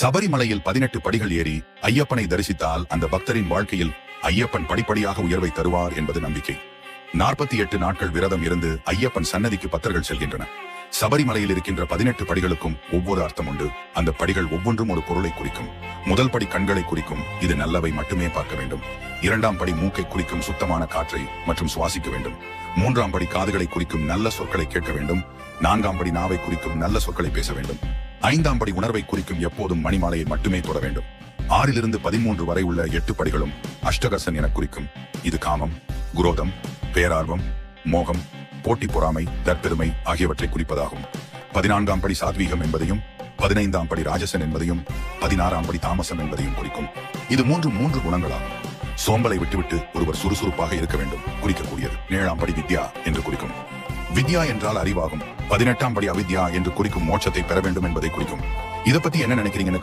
சபரிமலையில் பதினெட்டு படிகள் ஏறி ஐயப்பனை தரிசித்தால் அந்த பக்தரின் வாழ்க்கையில் ஐயப்பன் படிப்படியாக உயர்வை தருவார் என்பது நம்பிக்கை. நாற்பத்தி எட்டு நாட்கள் விரதம் இருந்து ஐயப்பன் சன்னதிக்கு பக்தர்கள் செல்கின்றன சபரிமலையில் இருக்கின்ற பதினெட்டு படிகளுக்கும் ஒவ்வொரு அர்த்தம் உண்டு. அந்த படிகள் ஒவ்வொன்றும் ஒரு பொருளை குறிக்கும். முதல் படி கண்களை குறிக்கும். இது நல்லவை மட்டுமே பார்க்க வேண்டும். இரண்டாம் படி மூக்கை குறிக்கும் சுத்தமான காற்றை மற்றும் சுவாசிக்க வேண்டும். மூன்றாம் படி காதுகளை குறிக்கும் நல்ல சொற்களை கேட்க வேண்டும். நான்காம் படி நாவை குறிக்கும் நல்ல சொற்களை பேச வேண்டும். ஐந்தாம் படி உணர்வை குறிக்கும் எப்போதும் மணிமாலையை மட்டுமே தொட வேண்டும். ஆறிலிருந்து பதிமூன்று வரை உள்ள எட்டு படிகளும் அஷ்டகசன் என குறிக்கும். இது காமம் குரோதம் பேரார்வம் மோகம் போட்டி பொறாமை தற்பெருமை ஆகியவற்றை குறிப்பதாகும். பதினான்காம் படி சாத்வீகம் என்பதையும் பதினைந்தாம் படி ராஜசன் என்பதையும் பதினாறாம் படி தாமசம் என்பதையும் குறிக்கும். இது மூன்று மூன்று குணங்களாகும். சோம்பலை விட்டுவிட்டு ஒருவர் சுறுசுறுப்பாக இருக்க வேண்டும் குறிக்கக்கூடியது. ஏழாம் படி வித்யா என்று குறிக்கும். வித்யா என்றால் அறிவாகும். பதினெட்டாம் படி அவித்யா என்று குறிக்கும் மோட்சத்தை பெற வேண்டும் என்பதை குறிக்கும். இதை பத்தி என்ன நினைக்கிறீங்கன்னு